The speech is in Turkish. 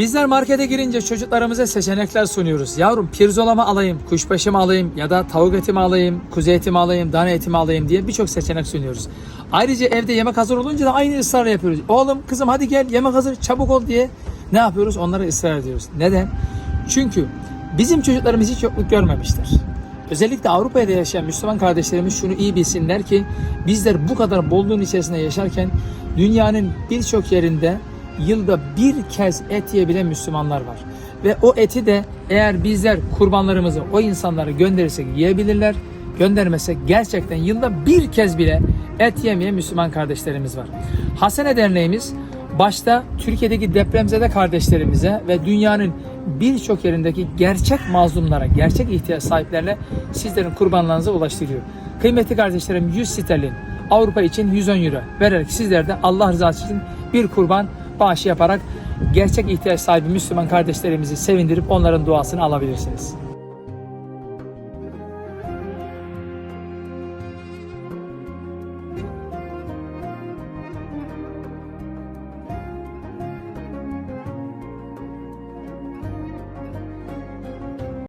Bizler markete girince çocuklarımıza seçenekler sunuyoruz. Yavrum pirzola mı alayım, kuşbaşı mı alayım ya da tavuk eti mi alayım, kuzu eti mi alayım, dana eti mi alayım diye birçok seçenek sunuyoruz. Ayrıca evde yemek hazır olunca da aynı ısrar yapıyoruz. Oğlum kızım hadi gel yemek hazır çabuk ol diye ne yapıyoruz? Onlara ısrar ediyoruz. Neden? Çünkü bizim çocuklarımız hiç yokluk görmemiştir. Özellikle Avrupa'da yaşayan Müslüman kardeşlerimiz şunu iyi bilsinler ki bizler bu kadar bolluğun içerisinde yaşarken dünyanın birçok yerinde yılda bir kez et yiyebilen Müslümanlar var. Ve o eti de eğer bizler kurbanlarımızı o insanlara gönderirsek yiyebilirler. Göndermesek gerçekten yılda bir kez bile et yemeyen Müslüman kardeşlerimiz var. Hasene Derneğimiz başta Türkiye'deki depremzede kardeşlerimize ve dünyanın birçok yerindeki gerçek mazlumlara, gerçek ihtiyaç sahiplerine sizlerin kurbanlarınızı ulaştırıyor. Kıymetli kardeşlerim 100 sterlin Avrupa için 110 euro vererek sizler de Allah rızası için bir kurban bağışı yaparak gerçek ihtiyaç sahibi Müslüman kardeşlerimizi sevindirip onların duasını alabilirsiniz.